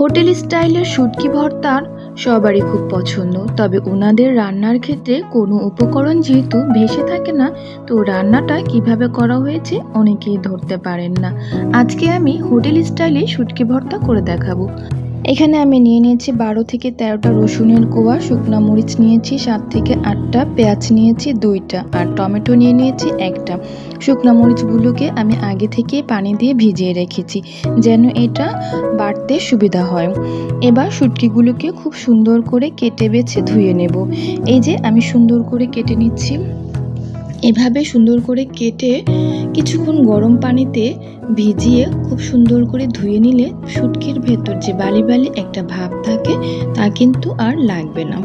Hotel স্টাইলের শুটকি ভর্তার সবারই খুব পছন্দ, তবে ওনাদের রান্নার ক্ষেত্রে কোনো উপকরণ যেহেতু ভেসে থাকে না, তো রান্নাটা কীভাবে করা হয়েছে অনেকেই ধরতে পারেন না। আজকে আমি হোটেল স্টাইলে শুটকি ভর্তা করে দেখাবো। এখানে আমি নিয়ে নিয়েছি বারো থেকে তেরোটা রসুনের কোয়া, শুকনো মরিচ নিয়েছি সাত থেকে আটটা, পেঁয়াজ নিয়েছি দুইটা আর টমেটো নিয়ে নিয়েছি একটা। শুকনো মরিচগুলোকে আমি আগে থেকে পানি দিয়ে ভিজিয়ে রেখেছি যেন এটা বাড়তে সুবিধা হয়। এবার শুটকিগুলোকে খুব সুন্দর করে কেটে বেছে ধুয়ে নেব। এই যে আমি সুন্দর করে কেটে নিচ্ছি। এভাবে সুন্দর করে কেটে কিছুক্ষণ গরম পানিতে ভিজিয়ে খুব সুন্দর করে ধুয়ে নিলে শুটকির ভেতর যে বালি বালি একটা ভাব থাকে, তা কিন্তু আর লাগবে না।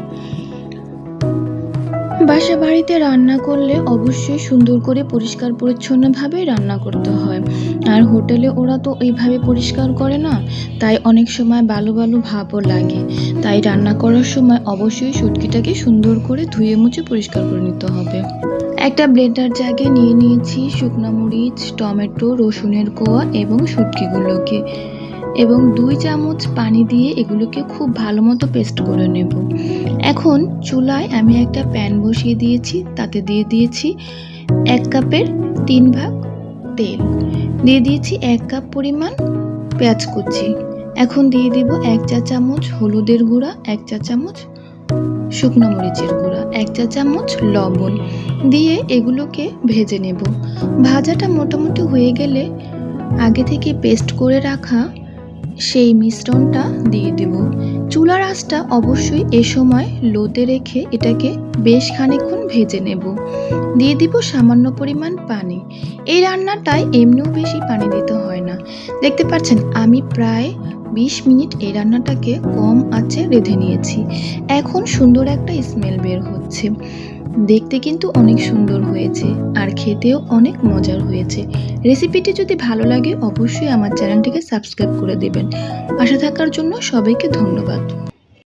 বাসা বাড়িতে রান্না করলে অবশ্যই সুন্দর করে পরিষ্কার পরিচ্ছন্নভাবে রান্না করতে হয়। আর হোটেলে ওরা তো এইভাবে পরিষ্কার করে না, তাই অনেক সময় ভালো ভালো ভাবও লাগে। তাই রান্না করার সময় অবশ্যই শুটকিটাকে সুন্দর করে ধুয়ে মুছে পরিষ্কার করে নিতে হবে। একটা ব্লেন্ডার জাগে নিয়ে নিয়েছি শুকনো মরিচ, টমেটো, রসুনের কোয়া এবং শুটকিগুলোকে এবং দুই চামচ পানি দিয়ে এগুলোকে খুব ভালো মতো পেস্ট করে নেব। এখন চুলায় আমি একটা প্যান বসিয়ে দিয়েছি, তাতে দিয়ে দিয়েছি এক কাপের তিন ভাগ তেল। দিয়ে দিয়েছি এক কাপ পরিমাণ পেঁয়াজ কুচি। এখন দিয়ে দেব এক চা চামচ হলুদের গুঁড়া, এক চা চামচ শুকনো মরিচের গুঁড়া, এক চা চামচ লবণ দিয়ে এগুলোকে ভেজে নেব। ভাজাটা মোটামুটি হয়ে গেলে আগে থেকে পেস্ট করে রাখা সেই মিশ্রণটা দিয়ে দেব। চুলার আঁচটা অবশ্যই এ সময় লোতে রেখে এটাকে বেশ খানিকক্ষণ ভেজে নেব। দিয়ে দিব সামান্য পরিমাণ পানি। এই রান্নাটায় এমনিও বেশি পানি দিতে হয় না। দেখতে পাচ্ছেন, আমি প্রায় বিশ মিনিট এই রান্নাটাকে কম আঁচে রেঁধে নিয়েছি। এখন সুন্দর একটা স্মেল বের হচ্ছে। দেখতে কিন্তু অনেক সুন্দর হয়েছে আর খেতেও অনেক মজার হয়েছে। রেসিপিটি যদি ভালো লাগে, অবশ্যই আমার চ্যানেলটিকে সাবস্ক্রাইব করে দেবেন। আশা থাকার জন্য সবাইকে ধন্যবাদ।